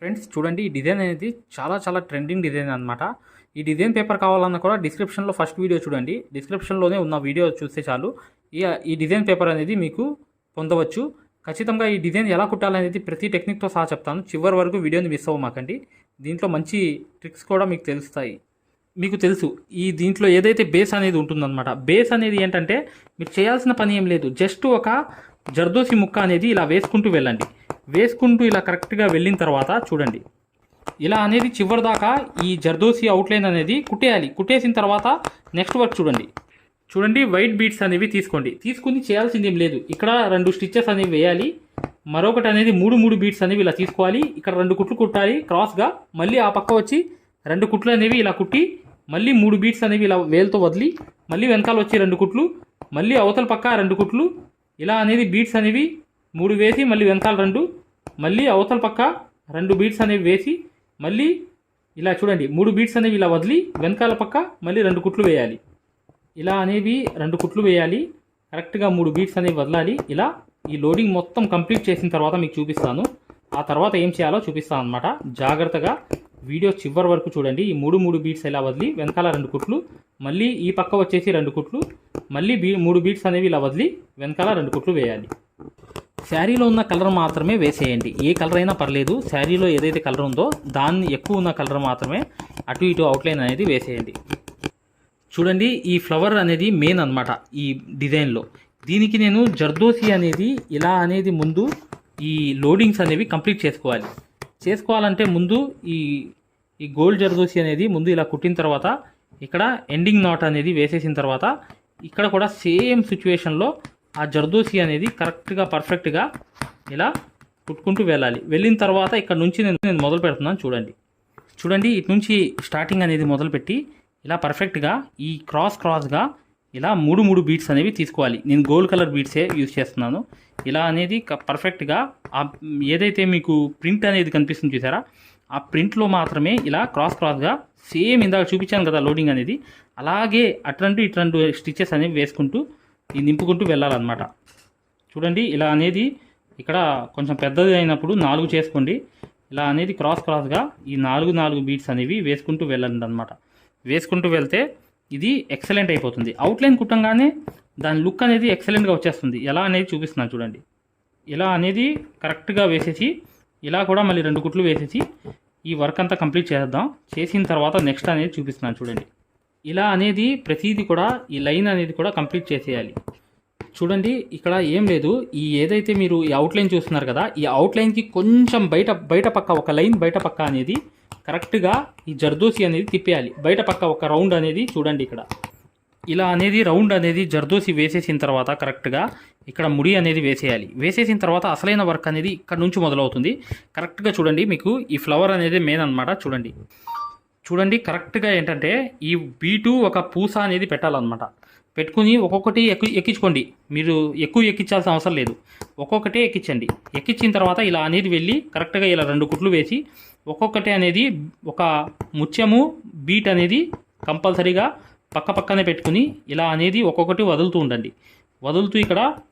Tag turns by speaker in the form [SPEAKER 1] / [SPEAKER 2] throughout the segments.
[SPEAKER 1] Friends చూడండి ఈ design అనేది చాలా చాలా ట్రెండింగ్ డిజైన్ అనమాట ఈ డిజైన్ పేపర్ కావాలన్నా కూడా డిస్క్రిప్షన్లో ఫస్ట్ వీడియో చూడండి. డిస్క్రిప్షన్లోనే ఉన్న వీడియో చూస్తే చాలు. ఈ ఈ డిజైన్ పేపర్ అనేది మీకు పొందవచ్చు. ఖచ్చితంగా ఈ డిజైన్ ఎలా కుట్టాలనేది ప్రతి టెక్నిక్తో సహా చెప్తాను. చివరి వరకు వీడియోని మిస్ అవ్వమాకండి. దీంట్లో మంచి ట్రిక్స్ కూడా మీకు తెలుస్తాయి. మీకు తెలుసు ఈ దీంట్లో ఏదైతే బేస్ అనేది ఉంటుందన్నమాట. బేస్ అనేది ఏంటంటే మీరు చేయాల్సిన పని ఏం లేదు. జస్ట్ ఒక జర్దోసి ముక్క అనేది ఇలా వేసుకుంటూ వెళ్ళండి. వేసుకుంటూ ఇలా కరెక్ట్గా వెళ్ళిన తర్వాత చూడండి. ఇలా అనేది చివరి దాకా ఈ జర్దోసి అవుట్లైన్ అనేది కుట్టేయాలి. కుట్టేసిన తర్వాత నెక్స్ట్ వర్క్ చూడండి. చూడండి వైట్ బీట్స్ అనేవి తీసుకోండి. తీసుకుని చేయాల్సింది ఏం లేదు. ఇక్కడ రెండు స్టిచ్చెస్ అనేవి వేయాలి. మరొకటి అనేది మూడు మూడు బీట్స్ అనేవి ఇలా తీసుకోవాలి. ఇక్కడ రెండు కుట్లు కుట్టాలి. క్రాస్గా మళ్ళీ ఆ పక్క వచ్చి రెండు కుట్లు అనేవి ఇలా కుట్టి మళ్ళీ మూడు బీట్స్ అనేవి ఇలా వేలతో వదిలి మళ్ళీ వెనకాల వచ్చి రెండు కుట్లు మళ్ళీ అవతల పక్క రెండు కుట్లు ఇలా అనేది బీట్స్ అనేవి మూడు వేసి మళ్ళీ వెనకాల రెండు మళ్ళీ అవతల పక్క రెండు బీట్స్ అనేవి వేసి మళ్ళీ ఇలా చూడండి మూడు బీట్స్ అనేవి ఇలా వదిలి వెనకాల పక్క మళ్ళీ రెండు కుట్లు వేయాలి. ఇలా అనేవి రెండు కుట్లు వేయాలి కరెక్ట్గా మూడు బీట్స్ అనేవి వదలాలి. ఇలా ఈ లోడింగ్ మొత్తం కంప్లీట్ చేసిన తర్వాత మీకు చూపిస్తాను. ఆ తర్వాత ఏం చేయాలో చూపిస్తాను అనమాట జాగ్రత్తగా వీడియో చివరి వరకు చూడండి. ఈ మూడు మూడు బీట్స్ ఇలా వదిలి వెనకాల రెండు కుట్లు మళ్ళీ ఈ పక్క వచ్చేసి రెండు కుట్లు మళ్ళీ బీ మూడు బీట్స్ అనేవి ఇలా వదిలి వెనకాల రెండు కుట్లు వేయాలి. శారీలో ఉన్న కలర్ మాత్రమే వేసేయండి. ఏ కలర్ అయినా పర్లేదు శారీలో ఏదైతే కలర్ ఉందో దాన్ని ఎక్కువ ఉన్న కలర్ మాత్రమే అటు ఇటు అవుట్లైన్ అనేది వేసేయండి. చూడండి ఈ ఫ్లవర్ అనేది మెయిన్ అన్నమాట ఈ డిజైన్లో దీనికి నేను జర్దోసి అనేది ఇలా అనేది ముందు ఈ లోడింగ్స్ అనేవి కంప్లీట్ చేసుకోవాలి. చేసుకోవాలంటే ముందు ఈ ఈ గోల్డ్ జర్దోసి అనేది ముందు ఇలా కుట్టిన తర్వాత ఇక్కడ ఎండింగ్ నాట్ అనేది వేసేసిన తర్వాత ఇక్కడ కూడా సేమ్ సిచ్యువేషన్లో ఆ జర్దోసి అనేది కరెక్ట్గా పర్ఫెక్ట్గా ఇలా కుట్టుకుంటూ వెళ్ళాలి. వెళ్ళిన తర్వాత ఇక్కడ నుంచి నేను నేను మొదలు పెడుతున్నాను చూడండి. చూడండి ఇటు నుంచి స్టార్టింగ్ అనేది మొదలుపెట్టి ఇలా పర్ఫెక్ట్గా ఈ క్రాస్ క్రాస్గా ఇలా మూడు మూడు బీట్స్ అనేవి తీసుకోవాలి. నేను గోల్డ్ కలర్ బీట్సే యూజ్ చేస్తున్నాను. ఇలా అనేది పర్ఫెక్ట్గా ఆ ఏదైతే మీకు ప్రింట్ అనేది కనిపిస్తుంది చూసారా ఆ ప్రింట్లో మాత్రమే ఇలా క్రాస్ క్రాస్గా సేమ్ ఇందాక చూపించాను కదా లోడింగ్ అనేది అలాగే అటువంటి ఇటువంటి స్టిచెస్ అనేవి వేసుకుంటూ ఇది నింపుకుంటూ వెళ్ళాలన్నమాట. చూడండి ఇలా అనేది ఇక్కడ కొంచెం పెద్దది అయినప్పుడు నాలుగు చేసుకోండి. ఇలా అనేది క్రాస్ క్రాస్గా ఈ నాలుగు నాలుగు బీట్స్ అనేవి వేసుకుంటూ వెళ్ళండి అనమాట వేసుకుంటూ వెళ్తే ఇది ఎక్సలెంట్ అయిపోతుంది. అవుట్లైన్ కుట్టంగానే దాని లుక్ అనేది ఎక్సలెంట్గా వచ్చేస్తుంది. ఎలా అనేది చూపిస్తున్నాను చూడండి. ఇలా అనేది కరెక్ట్గా వేసేసి ఇలా కూడా మళ్ళీ రెండు కుట్లు వేసేసి ఈ వర్క్ అంతా కంప్లీట్ చేద్దాం చేసిన తర్వాత నెక్స్ట్ అనేది చూపిస్తున్నాను చూడండి. ఇలా అనేది ప్రతిదీ కూడా ఈ లైన్ అనేది కూడా కంప్లీట్ చేసేయాలి. చూడండి ఇక్కడ ఏం లేదు. ఈ ఏదైతే మీరు ఈ అవుట్లైన్ చూస్తున్నారు కదా ఈ అవుట్లైన్కి కొంచెం బయట బయట పక్క ఒక లైన్ బయట పక్క అనేది కరెక్ట్గా ఈ జర్దోసి అనేది తిప్పేయాలి. బయట పక్క ఒక రౌండ్ అనేది చూడండి ఇక్కడ. ఇలా అనేది రౌండ్ అనేది జర్దోసి వేసేసిన తర్వాత కరెక్ట్గా ఇక్కడ ముడి అనేది వేసేయాలి. వేసేసిన తర్వాత అసలైన వర్క్ అనేది ఇక్కడ నుంచి మొదలవుతుంది. కరెక్ట్గా చూడండి మీకు ఈ ఫ్లవర్ అనేది మెయిన్ అన్నమాట చూడండి. చూడండి కరెక్ట్గా ఏంటంటే ఈ బీటు ఒక పూస అనేది పెట్టాలన్నమాట. పెట్టుకుని ఒక్కొక్కటి ఎక్కి ఎక్కించుకోండి. మీరు ఎక్కువ ఎక్కించాల్సిన అవసరం లేదు. ఒక్కొక్కటే ఎక్కించండి. ఎక్కించిన తర్వాత ఇలా అనేది వెళ్ళి కరెక్ట్గా ఇలా రెండు కుట్లు వేసి ఒక్కొక్కటి అనేది ఒక ముత్యము బీట్ అనేది కంపల్సరీగా పక్క పక్కనే పెట్టుకుని ఇలా అనేది ఒక్కొక్కటి వదులుతూ ఉండండి. వదులుతూ ఇక్కడ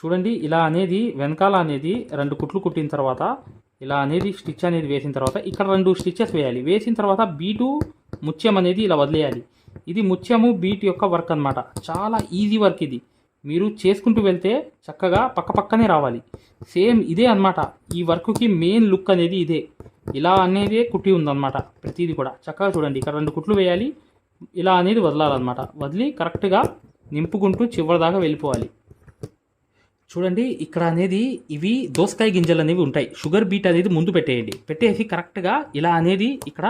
[SPEAKER 1] చూడండి ఇలా అనేది వెనకాల అనేది రెండు కుట్లు కుట్టిన తర్వాత ఇలా అనేది స్టిచ్ అనేది వేసిన తర్వాత ఇక్కడ రెండు స్టిచెస్ వేయాలి. వేసిన తర్వాత బీటు ముత్యం అనేది ఇలా వదిలేయాలి. ఇది ముత్యము బీట్ యొక్క వర్క్ అన్నమాట. చాలా ఈజీ వర్క్ ఇది. మీరు చేసుకుంటూ వెళ్తే చక్కగా పక్క పక్కనే రావాలి. సేమ్ ఇదే అన్నమాట. ఈ వర్క్కి మెయిన్ లుక్ అనేది ఇదే. ఇలా అనేది కుట్టి ఉందన్నమాట ప్రతిదీ కూడా. చక్కగా చూడండి ఇక్కడ రెండు కుట్లు వేయాలి. ఇలా అనేది వదలాలన్నమాట. వదిలి కరెక్ట్గా నింపుకుంటూ చివరి దాకా వెళ్ళిపోవాలి. చూడండి ఇక్కడ అనేది ఇవి దోసకాయ గింజలు అనేవి ఉంటాయి. షుగర్ బీట్ అనేది ముందు పెట్టేయండి. పెట్టేసి కరెక్ట్గా ఇలా అనేది ఇక్కడ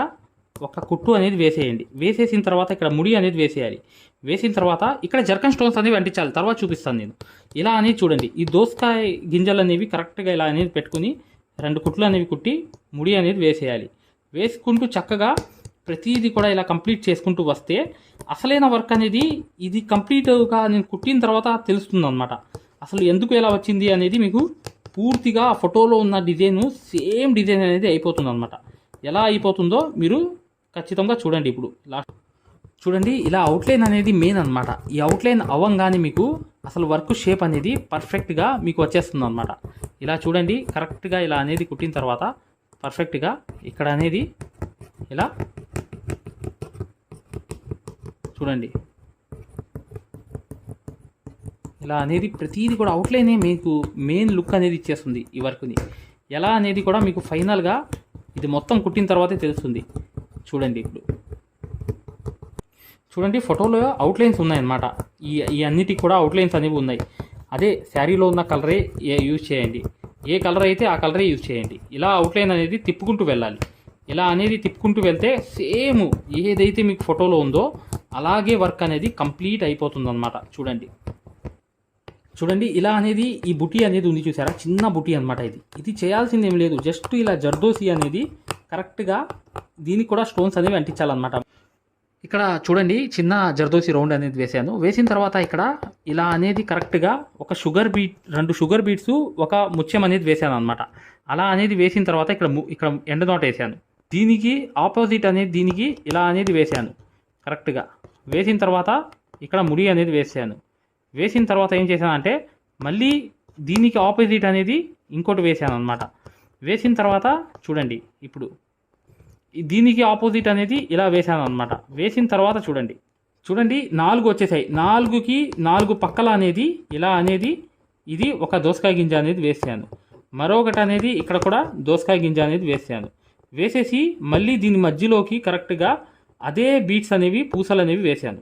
[SPEAKER 1] ఒక కుట్టు అనేది వేసేయండి. వేసేసిన తర్వాత ఇక్కడ ముడి అనేది వేసేయాలి. వేసిన తర్వాత ఇక్కడ జర్కన్ స్టోన్స్ అనేవి అంటించాలి. తర్వాత చూపిస్తాను నేను. ఇలా అనేది చూడండి. ఈ దోసకాయ గింజలు అనేవి కరెక్ట్గా ఇలా అనేది పెట్టుకుని రెండు కుట్లు అనేవి కుట్టి ముడి అనేది వేసేయాలి. వేసుకుంటూ చక్కగా ప్రతిదీ కూడా ఇలా కంప్లీట్ చేసుకుంటూ వస్తే అసలైన వర్క్ అనేది ఇది కంప్లీట్గా నేను కుట్టిన తర్వాత తెలుస్తుంది అనమాట అసలు ఎందుకు ఎలా వచ్చింది అనేది మీకు పూర్తిగా ఫోటోలో ఉన్న డిజైన్ సేమ్ డిజైన్ అనేది అయిపోతుంది అనమాట ఎలా అయిపోతుందో మీరు ఖచ్చితంగా చూడండి ఇప్పుడు. లాస్ట్ చూడండి ఇలా అవుట్లైన్ అనేది మెయిన్ అనమాట ఈ అవుట్లైన్ అవ్వంగానే మీకు అసలు వర్క్ షేప్ అనేది పర్ఫెక్ట్గా మీకు వచ్చేస్తుంది అనమాట ఇలా చూడండి కరెక్ట్గా ఇలా అనేది కుట్టిన తర్వాత పర్ఫెక్ట్గా ఇక్కడ అనేది ఇలా చూడండి. ఇలా అనేది ప్రతిదీ కూడా అవుట్లైనే మీకు మెయిన్ లుక్ అనేది ఇచ్చేస్తుంది ఈ వర్క్ని ఎలా అనేది కూడా మీకు ఫైనల్గా ఇది మొత్తం కుట్టిన తర్వాతే తెలుస్తుంది. చూడండి ఇప్పుడు. చూడండి ఫోటోలో అవుట్లైన్స్ ఉన్నాయన్నమాట. ఈ ఈ అన్నిటికి కూడా అవుట్లైన్స్ అనేవి ఉన్నాయి. అదే శారీలో ఉన్న కలరే యూజ్ చేయండి. ఏ కలర్ అయితే ఆ కలరే యూజ్ చేయండి. ఇలా అవుట్లైన్ అనేది తిప్పుకుంటూ వెళ్ళాలి. ఇలా అనేది తిప్పుకుంటూ వెళ్తే సేమ్ ఏదైతే మీకు ఫోటోలో ఉందో అలాగే వర్క్ అనేది కంప్లీట్ అయిపోతుందన్నమాట. చూడండి. చూడండి ఇలా అనేది ఈ బుటీ అనేది ఉంది చూసారా? చిన్న బుటీ అనమాట ఇది. ఇది చేయాల్సింది ఏం లేదు. జస్ట్ ఇలా జర్దోసి అనేది కరెక్ట్గా దీనికి కూడా స్టోన్స్ అనేవి అంటించాలన్నమాట. ఇక్కడ చూడండి చిన్న జర్దోసి రౌండ్ అనేది వేసాను. వేసిన తర్వాత ఇక్కడ ఇలా అనేది కరెక్ట్గా ఒక షుగర్ బీట్ రెండు షుగర్ బీట్స్ ఒక ముత్యం అనేది వేసాను అనమాట అలా అనేది వేసిన తర్వాత ఇక్కడ ము- ఇక్కడ ఎండ వేసాను. దీనికి ఆపోజిట్ అనేది దీనికి ఇలా అనేది వేసాను. కరెక్ట్గా వేసిన తర్వాత ఇక్కడ ముడి అనేది వేసాను. వేసిన తర్వాత ఏం చేశానంటే మళ్ళీ దీనికి ఆపోజిట్ అనేది ఇంకోటి వేసాను అనమాట వేసిన తర్వాత చూడండి ఇప్పుడు దీనికి ఆపోజిట్ అనేది ఇలా వేసాను అనమాట వేసిన తర్వాత చూడండి చూడండి నాలుగు వచ్చేసాయి. నాలుగుకి నాలుగు పక్కల అనేది ఇలా అనేది ఇది ఒక దోసకాయ గింజ అనేది వేసాను. మరొకటి అనేది ఇక్కడ కూడా దోసకాయ గింజ అనేది వేసాను. వేసేసి మళ్ళీ దీని మధ్యలోకి కరెక్ట్గా అదే బీట్స్ అనేవి పూసలు అనేవి వేసాను.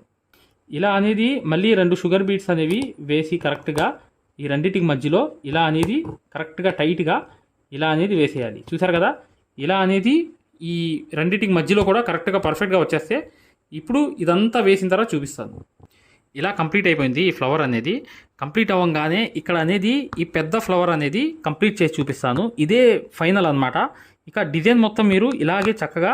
[SPEAKER 1] ఇలా అనేది మళ్ళీ రెండు షుగర్ బీట్స్ అనేవి వేసి కరెక్ట్గా ఈ రెండింటికి మధ్యలో ఇలా అనేది కరెక్ట్గా టైట్గా ఇలా అనేది వేసేయాలి. చూసారు కదా? ఇలా అనేది ఈ రెండింటికి మధ్యలో కూడా కరెక్ట్గా పర్ఫెక్ట్గా వచ్చేస్తే ఇప్పుడు ఇదంతా వేసిన తర్వాత చూపిస్తాను. ఇలా కంప్లీట్ అయిపోయింది ఈ ఫ్లవర్ అనేది. కంప్లీట్ అవ్వగానే ఇక్కడ అనేది ఈ పెద్ద ఫ్లవర్ అనేది కంప్లీట్ చేసి చూపిస్తాను. ఇదే ఫైనల్ అన్నమాట. ఇక డిజైన్ మొత్తం మీరు ఇలాగే చక్కగా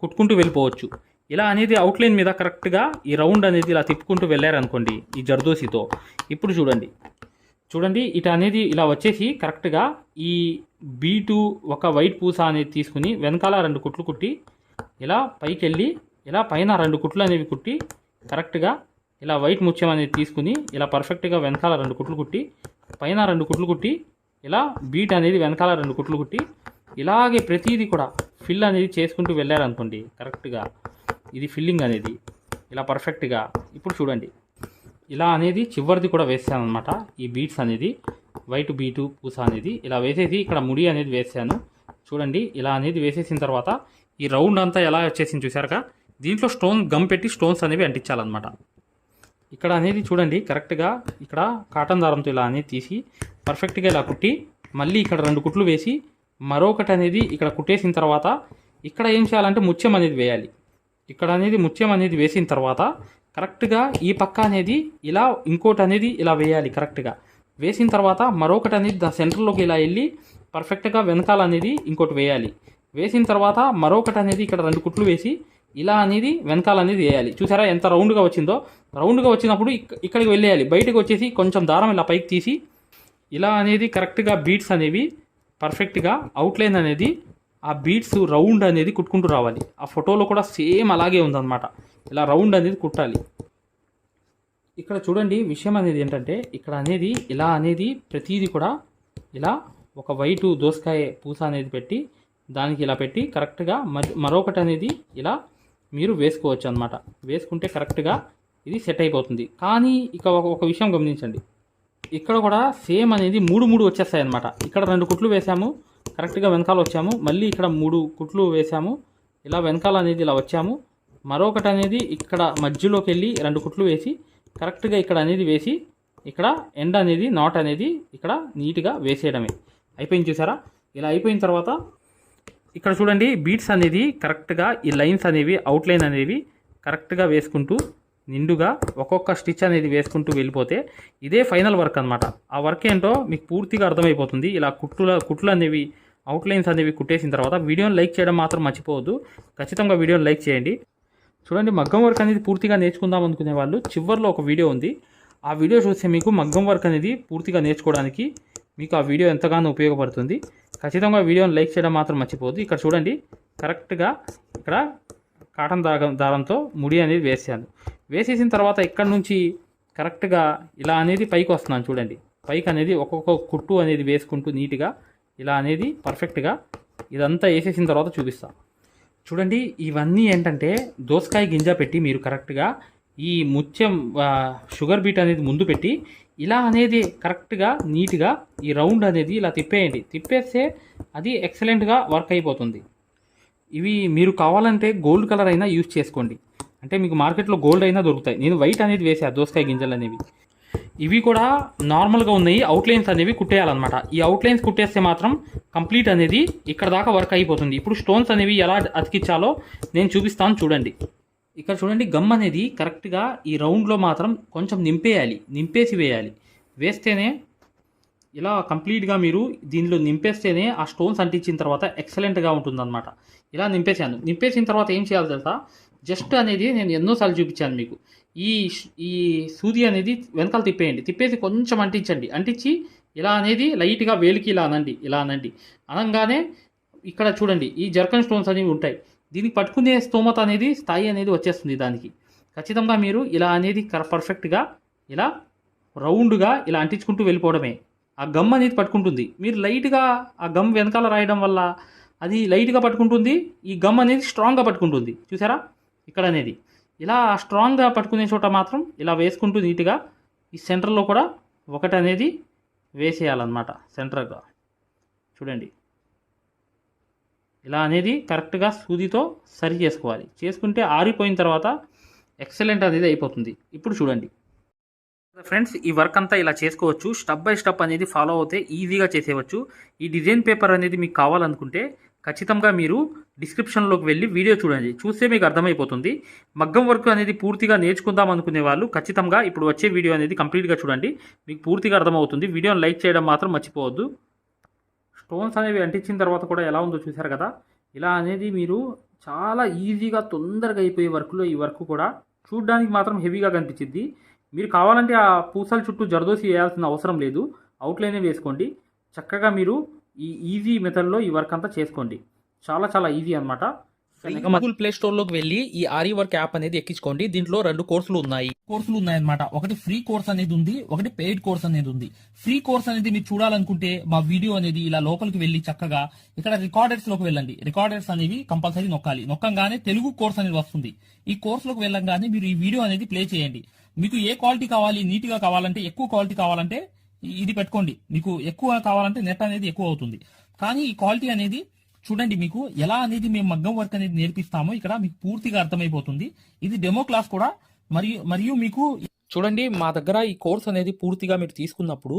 [SPEAKER 1] కుట్టుకుంటూ వెళ్ళిపోవచ్చు. ఇలా అనేది అవుట్లైన్ మీద కరెక్ట్గా ఈ రౌండ్ అనేది ఇలా తిప్పుకుంటూ వెళ్ళారనుకోండి ఈ జర్దోసితో. ఇప్పుడు చూడండి. చూడండి ఇట అనేది ఇలా వచ్చేసి కరెక్ట్గా ఈ బీటు ఒక వైట్ పూస అనేది తీసుకుని వెనకాల రెండు కుట్లు కుట్టి ఇలా పైకి వెళ్ళి ఇలా పైన రెండు కుట్లు అనేవి కుట్టి కరెక్ట్గా ఇలా వైట్ ముత్యం అనేది తీసుకుని ఇలా పర్ఫెక్ట్గా వెనకాల రెండు కుట్లు కుట్టి పైన రెండు కుట్లు కుట్టి ఇలా బీట్ అనేది వెనకాల రెండు కుట్లు కుట్టి ఇలాగే ప్రతిదీ కూడా ఫిల్ అనేది చేసుకుంటూ వెళ్ళారనుకోండి కరెక్ట్గా ఇది ఫిల్లింగ్ అనేది ఇలా పర్ఫెక్ట్గా ఇప్పుడు చూడండి. ఇలా అనేది చివరిది కూడా వేసాను అనమాట ఈ బీట్స్ అనేది వైట్ బీటు పూస అనేది ఇలా వేసేసి ఇక్కడ ముడి అనేది వేసాను. చూడండి ఇలా అనేది వేసేసిన తర్వాత ఈ రౌండ్ అంతా ఎలా వచ్చేసింది చూసారుగా దీంట్లో స్టోన్ గమ్ పెట్టి స్టోన్స్ అనేవి అంటించాలన్నమాట. ఇక్కడ అనేది చూడండి కరెక్ట్గా ఇక్కడ కాటన్ దారంతో ఇలా అనేది తీసి పర్ఫెక్ట్గా ఇలా కుట్టి మళ్ళీ ఇక్కడ రెండు కుట్లు వేసి మరొకటి అనేది ఇక్కడ కుట్టేసిన తర్వాత ఇక్కడ ఏం చేయాలంటే ముత్యం అనేది వేయాలి. ఇక్కడ అనేది ముత్యం అనేది వేసిన తర్వాత కరెక్ట్గా ఈ పక్క అనేది ఇలా ఇంకోటి అనేది ఇలా వేయాలి కరెక్ట్గా. వేసిన తర్వాత మరొకటి అనేది దా సెంటర్లోకి ఇలా వెళ్ళి పర్ఫెక్ట్గా వెనకాల అనేది ఇంకోటి వేయాలి. వేసిన తర్వాత మరొకటి అనేది ఇక్కడ రెండు కుట్లు వేసి ఇలా అనేది వెనకాల అనేది వేయాలి. చూసారా ఎంత రౌండ్గా వచ్చిందో? రౌండ్గా వచ్చినప్పుడు ఇక్కడికి వెళ్ళేయాలి. బయటకు వచ్చేసి కొంచెం దారం ఇలా పైకి తీసి ఇలా అనేది కరెక్ట్గా బీట్స్ అనేవి పర్ఫెక్ట్గా అవుట్లైన్ అనేది ఆ బీట్స్ రౌండ్ అనేది కుట్టుకుంటూ రావాలి. ఆ ఫోటోలో కూడా సేమ్ అలాగే ఉందన్నమాట. ఇలా రౌండ్ అనేది కుట్టాలి. ఇక్కడ చూడండి విషయం అనేది ఏంటంటే ఇక్కడ అనేది ఇలా అనేది ప్రతిదీ కూడా ఇలా ఒక వైట్ దోసకాయ పూస అనేది పెట్టి దానికి ఇలా పెట్టి కరెక్ట్గా మరొకటి అనేది ఇలా మీరు వేసుకోవచ్చు అనమాట వేసుకుంటే కరెక్ట్గా ఇది సెట్ అయిపోతుంది. కానీ ఇక ఒక ఒక విషయం గమనించండి. ఇక్కడ కూడా సేమ్ అనేది మూడు మూడు వచ్చేస్తాయి అనమాట ఇక్కడ రెండు కుట్లు వేసాము. కరెక్ట్గా వెనకాల వచ్చాము. మళ్ళీ ఇక్కడ మూడు కుట్లు వేసాము ఇలా వెనకాల అనేది ఇలా వచ్చాము. మరొకటి అనేది ఇక్కడ మధ్యలోకి వెళ్ళి రెండు కుట్లు వేసి కరెక్ట్గా ఇక్కడ అనేది వేసి ఇక్కడ ఎండ్ అనేది నాట్ అనేది ఇక్కడ నీట్గా వేసేయడమే. అయిపోయింది చూసారా? ఇలా అయిపోయిన తర్వాత ఇక్కడ చూడండి బీట్స్ అనేది కరెక్ట్గా ఈ లైన్స్ అనేవి అవుట్లైన్ అనేవి కరెక్ట్గా వేసుకుంటూ నిండుగా ఒక్కొక్క స్టిచ్ అనేది వేసుకుంటూ వెళ్ళిపోతే ఇదే ఫైనల్ వర్క్ అనమాట ఆ వర్క్ ఏంటో మీకు పూర్తిగా అర్థమైపోతుంది. ఇలా కుట్టుల కుట్లు అనేవి అవుట్లైన్స్ అనేవి కుట్టేసిన తర్వాత వీడియోని లైక్ చేయడం మాత్రం మర్చిపోవద్దు. ఖచ్చితంగా వీడియోని లైక్ చేయండి. చూడండి మగ్గం వర్క్ అనేది పూర్తిగా నేర్చుకుందాం అనుకునే వాళ్ళు చివరిలో ఒక వీడియో ఉంది. ఆ వీడియో చూస్తే మీకు మగ్గం వర్క్ అనేది పూర్తిగా నేర్చుకోవడానికి మీకు ఆ వీడియో ఎంతగానో ఉపయోగపడుతుంది. ఖచ్చితంగా వీడియోని లైక్ చేయడం మాత్రం మర్చిపోవద్దు. ఇక్కడ చూడండి కరెక్ట్గా ఇక్కడ కాటన్ దారం దారంతో ముడి అనేది వేసాను వేసేసిన తర్వాత ఇక్కడ నుంచి కరెక్ట్గా ఇలా అనేది పైకి వస్తున్నాను చూడండి. పైకి అనేది ఒక్కొక్క కుట్టు అనేది వేసుకుంటూ నీట్గా ఇలా అనేది పర్ఫెక్ట్గా ఇదంతా వేసేసిన తర్వాత చూపిస్తాను చూడండి ఇవన్నీ ఏంటంటే దోసకాయ గింజ పెట్టి మీరు కరెక్ట్గా ఈ ముత్యం షుగర్ బీట్ అనేది ముందు పెట్టి ఇలా అనేది కరెక్ట్గా నీట్గా ఈ రౌండ్ అనేది ఇలా తిప్పేయండి. తిప్పేస్తే అది ఎక్సలెంట్గా వర్క్ అయిపోతుంది. ఇవి మీరు కావాలంటే గోల్డ్ కలర్ అయినా యూజ్ చేసుకోండి. అంటే మీకు మార్కెట్లో గోల్డ్ అయినా దొరుకుతాయి. నేను వైట్ అనేది వేసా దోసకాయ గింజలు అనేవి. ఇవి కూడా నార్మల్గా ఉన్నాయి. అవుట్లైన్స్ అనేవి కుట్టేయాలన్నమాట. ఈ అవుట్లైన్స్ కుట్టేస్తే మాత్రం కంప్లీట్ అనేది ఇక్కడ దాకా వర్క్ అయిపోతుంది. ఇప్పుడు స్టోన్స్ అనేవి ఎలా అతికించాలో నేను చూపిస్తాను చూడండి. ఇక్కడ చూడండి గమ్ అనేది కరెక్ట్గా ఈ రౌండ్లో మాత్రం కొంచెం నింపేయాలి. నింపేసి వేయాలి. వేస్తేనే ఇలా కంప్లీట్గా మీరు దీనిలో నింపేస్తేనే ఆ స్టోన్స్ అంటించిన తర్వాత ఎక్సలెంట్గా ఉంటుందన్నమాట. ఇలా నింపేశాను. నింపేసిన తర్వాత ఏం చేయాలి తెలుసా? జస్ట్ అనేది నేను ఎన్నోసార్లు చూపించాను మీకు. ఈ ఈ సూది అనేది వెనకాల తిప్పేయండి. తిప్పేసి కొంచెం అంటించండి. అంటించి ఇలా అనేది లైట్గా వేలికి ఇలా అనండి. ఇలా అనండి. అనగానే ఇక్కడ చూడండి ఈ జర్కన్ స్టోన్స్ అనేవి ఉంటాయి. దీనికి పట్టుకునే స్తోమత అనేది స్థాయి అనేది వచ్చేస్తుంది దానికి. ఖచ్చితంగా మీరు ఇలా అనేది కర- పర్ఫెక్ట్గా ఇలా రౌండ్గా ఇలా అంటించుకుంటూ వెళ్ళిపోవడమే. ఆ గమ్ అనేది పట్టుకుంటుంది. మీరు లైట్గా ఆ గమ్ వెనకాల రాయడం వల్ల అది లైట్గా పట్టుకుంటుంది. ఈ గమ్ అనేది స్ట్రాంగ్గా పట్టుకుంటుంది. చూసారా? ఇక్కడ అనేది. ఇలా స్ట్రాంగ్గా పట్టుకునే చోట మాత్రం ఇలా వేసుకుంటూ నీట్గా ఈ సెంటర్లో కూడా ఒకటి అనేది వేసేయాలన్నమాట సెంటర్గా. చూడండి. ఇలా అనేది కరెక్ట్గా సూదితో సరి చేసుకోవాలి. చేసుకుంటే ఆరిపోయిన తర్వాత ఎక్సలెంట్ అనేది అయిపోతుంది. ఇప్పుడు చూడండి. ఫ్రెండ్స్ ఈ వర్క్ అంతా ఇలా చేసుకోవచ్చు. స్టెప్ బై స్టెప్ అనేది ఫాలో అవుతే ఈజీగా చేసేయవచ్చు ఈ డిజైన్ పేపర్ అనేది మీకు కావాలనుకుంటే ఖచ్చితంగా మీరు డిస్క్రిప్షన్లోకి వెళ్ళి వీడియో చూడండి. చూస్తే మీకు అర్థమైపోతుంది. మగ్గం వర్క్ అనేది పూర్తిగా నేర్చుకుందాం అనుకునే వాళ్ళు ఖచ్చితంగా ఇప్పుడు వచ్చే వీడియో అనేది కంప్లీట్గా చూడండి. మీకు పూర్తిగా అర్థమవుతుంది. వీడియోని లైక్ చేయడం మాత్రం మర్చిపోవద్దు. స్టోన్స్ అనేవి అంటించిన తర్వాత కూడా ఎలా ఉందో చూశారు కదా? ఇలా అనేది మీరు చాలా ఈజీగా తొందరగా అయిపోయే వర్క్లో ఈ వర్క్ కూడా చూడ్డానికి మాత్రం హెవీగా కనిపించింది. మీరు కావాలంటే ఆ పూసల చుట్టూ జరదోసి వేయాల్సిన అవసరం లేదు. అవుట్లైనే వేసుకోండి. చక్కగా మీరు ఈ ఈజీ మెథడ్లో ఈ వర్క్ అంతా చేసుకోండి. చాలా చాలా ఈజీ అనమాట
[SPEAKER 2] గూగుల్ ప్లే స్టోర్లోకి వెళ్ళి ఈ ఆరి వర్క్ యాప్ అనేది ఎక్కించుకోండి. దీంట్లో రెండు కోర్సులు ఉన్నాయి. కోర్సులు ఉన్నాయన్నమాట. ఒకటి ఫ్రీ కోర్స్ అనేది ఉంది ఒకటి పెయిడ్ కోర్స్ అనేది ఉంది. ఫ్రీ కోర్స్ అనేది మీరు చూడాలనుకుంటే మా వీడియో అనేది ఇలా లోపలికి వెళ్ళి చక్కగా ఇక్కడ రికార్డర్స్లోకి వెళ్ళండి. రికార్డర్స్ అనేవి కంపల్సరీ నొక్కాలి. నొక్కంగానే తెలుగు కోర్స్ అనేది వస్తుంది. ఈ కోర్సులోకి వెళ్ళంగానే మీరు ఈ వీడియో అనేది ప్లే చేయండి. మీకు ఏ క్వాలిటీ కావాలి నీట్గా కావాలంటే ఎక్కువ క్వాలిటీ కావాలంటే ఇది పెట్టుకోండి. మీకు ఎక్కువ కావాలంటే నెట్ అనేది ఎక్కువ అవుతుంది. కానీ ఈ క్వాలిటీ అనేది చూడండి మీకు ఎలా అనేది మేము మగ్గం వర్క్ అనేది నేర్పిస్తామో ఇక్కడ మీకు పూర్తిగా అర్థమైపోతుంది. ఇది డెమో క్లాస్ కూడా. మరియు మరియు మీకు చూడండి మా దగ్గర ఈ కోర్స్ అనేది పూర్తిగా మీరు తీసుకున్నప్పుడు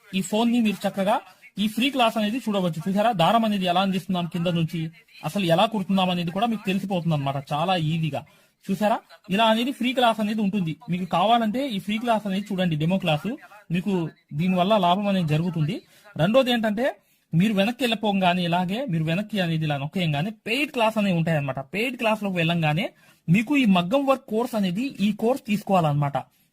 [SPEAKER 2] ఈ ఫోన్ని మీరు చక్కగా ఈ ఫ్రీ క్లాస్ అనేది చూడవచ్చు. చూసారా? దారం అనేది ఎలా అందిస్తున్నాం కింద నుంచి? అసలు ఎలా కుడుతున్నాం అనేది కూడా మీకు తెలిసిపోతుంది అనమాట చాలా ఈజీగా. చూసారా? ఇలా అనేది ఫ్రీ క్లాస్ అనేది ఉంటుంది. మీకు కావాలంటే ఈ ఫ్రీ క్లాస్ అనేది చూడండి డెమో క్లాసు. మీకు దీని వల్ల లాభం అనేది జరుగుతుంది. రెండోది ఏంటంటే మీరు వెనక్కి వెళ్ళిపోగానే ఇలాగే మీరు వెనక్కి అనేది ఇలా నొక్కేయంగానే పెయిడ్ క్లాస్ అనేవి ఉంటాయి అనమాట పెయిడ్ క్లాస్లోకి వెళ్ళంగానే మీకు ఈ మగ్గం వర్క్ కోర్స్ అనేది ఈ కోర్స్ తీసుకోవాలన్నమాట.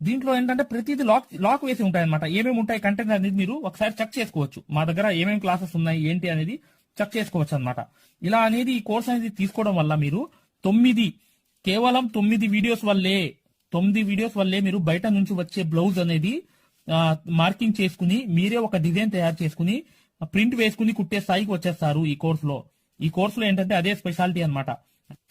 [SPEAKER 2] దీంట్లో ఏంటంటే ప్రతిదీ లాక్ లాక్ వేసి ఉంటాయి అనమాట ఏమేమి ఉంటాయి కంటెంట్ అనేది మీరు ఒకసారి చెక్ చేసుకోవచ్చు. మా దగ్గర ఏమేమి క్లాసెస్ ఉన్నాయి ఏంటి అనేది చెక్ చేసుకోవచ్చు అనమాట ఇలా అనేది ఈ కోర్స్ అనేది తీసుకోవడం వల్ల మీరు తొమ్మిది కేవలం తొమ్మిది వీడియోస్ వల్లే తొమ్మిది వీడియోస్ వల్లే మీరు బయట నుంచి వచ్చే బ్లౌజ్ అనేది మార్కింగ్ చేసుకుని మీరే ఒక డిజైన్ తయారు చేసుకుని ప్రింట్ వేసుకుని కుట్టే స్థాయికి వచ్చేస్తారు ఈ కోర్సులో ఈ కోర్సులో ఏంటంటే అదే స్పెషాలిటీ అనమాట